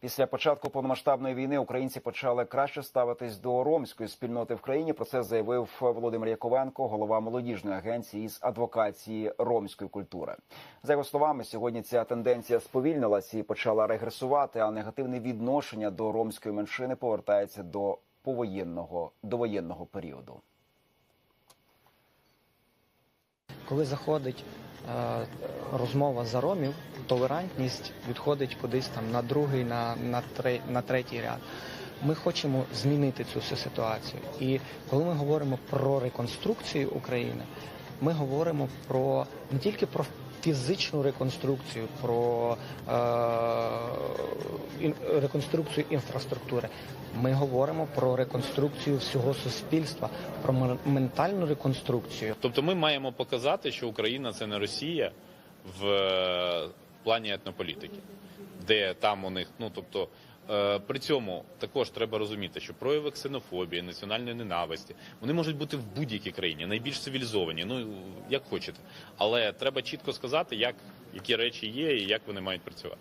Після початку повномасштабної війни українці почали краще ставитись до ромської спільноти в країні. Про це заявив Володимир Яковенко, голова молодіжної агенції з адвокації ромської культури. За його словами, сьогодні ця тенденція сповільнилась і почала регресувати. А негативне відношення до ромської меншини повертається до повоєнного довоєнного періоду. Коли заходить розмова за ромів, толерантність відходить кудись там на другий, на, на, три, на третій ряд. Ми хочемо змінити цю всю ситуацію. І коли ми говоримо про реконструкцію України, ми говоримо про не тільки про фізичну реконструкцію, про е, реконструкцію інфраструктури. Ми говоримо про реконструкцію всього суспільства, про мен- ментальну реконструкцію. Тобто ми маємо показати, що Україна це не Росія в е, плані етнополітики, де там у них, ну тобто. е, При цьому також треба розуміти, що прояви ксенофобії, національної ненависті вони можуть бути в будь-якій країні, найбільш цивілізовані, ну як хочете. Але треба чітко сказати, як які речі є і як вони мають працювати.